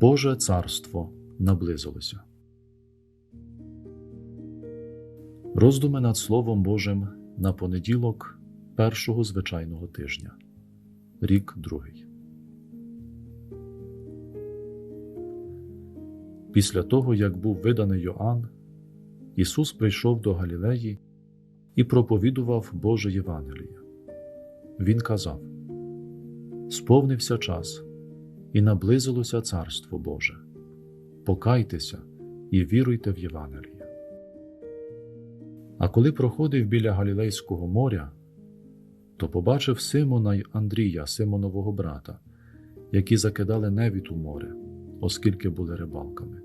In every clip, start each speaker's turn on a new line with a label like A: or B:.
A: Боже царство наблизилося. Роздуми над Словом Божим на понеділок першого звичайного тижня, рік другий. Після того, як був виданий Йоанн, Ісус прийшов до Галілеї і проповідував Боже Євангеліє. Він казав: Сповнився час, і наблизилося Царство Боже. Покайтеся і віруйте в Євангеліє. А коли проходив біля Галілейського моря, то побачив Симона й Андрія, Симонового брата, які закидали невід у море, оскільки були рибалками.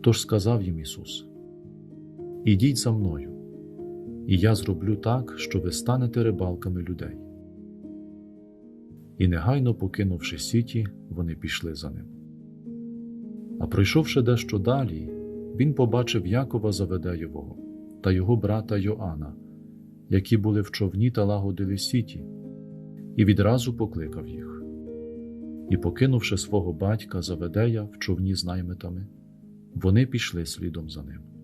A: Тож сказав їм Ісус: Ідіть за мною, і я зроблю так, що ви станете рибалками людей. І негайно покинувши сіті, вони пішли за ним. А пройшовши дещо далі, він побачив Якова Заведеєвого та його брата Йоанна, які були в човні та лагодили сіті, і відразу покликав їх. І, покинувши свого батька Заведея в човні з наймитами, вони пішли слідом за ним.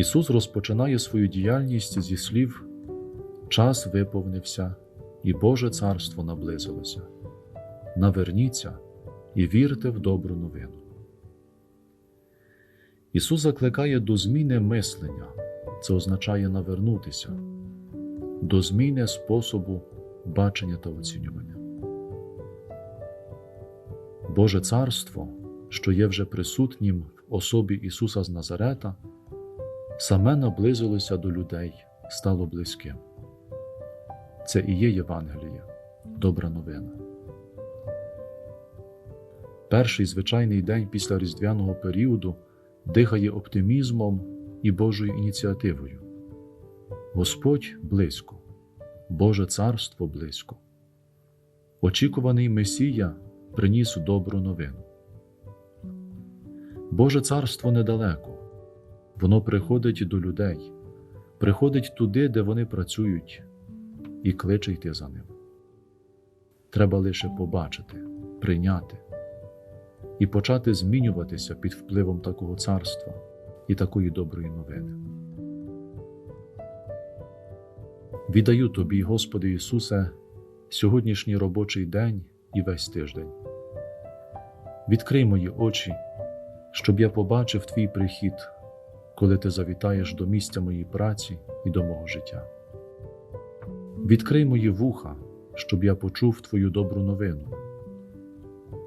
A: Ісус розпочинає свою діяльність зі слів Час виповнився, і Боже Царство наблизилося. Наверніться і вірте в добру новину. Ісус закликає до зміни мислення, це означає навернутися, до зміни способу бачення та оцінювання. Боже Царство, що є вже присутнім в особі Ісуса з Назарета, саме наблизилося до людей, стало близьким. Це і є Євангеліє, добра новина. Перший звичайний день після різдвяного періоду дихає оптимізмом і Божою ініціативою. Господь близько, Боже Царство близько. Очікуваний Месія приніс добру новину. Боже Царство недалеко, воно приходить до людей, приходить туди, де вони працюють, і кличе йти за ним. Треба лише побачити, прийняти і почати змінюватися під впливом такого царства і такої доброї новини. Віддаю Тобі, Господи Ісусе, сьогоднішній робочий день і весь тиждень. Відкрий мої очі, щоб я побачив Твій прихід, коли Ти завітаєш до місця моєї праці і до мого життя. Відкрий мої вуха, щоб я почув Твою добру новину,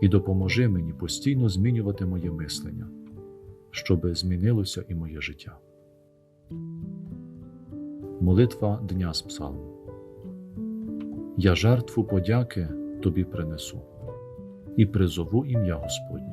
A: і допоможи мені постійно змінювати моє мислення, щоби змінилося і моє життя. Молитва Дня з Псалму Я жертву подяки Тобі принесу і призову ім'я Господнє.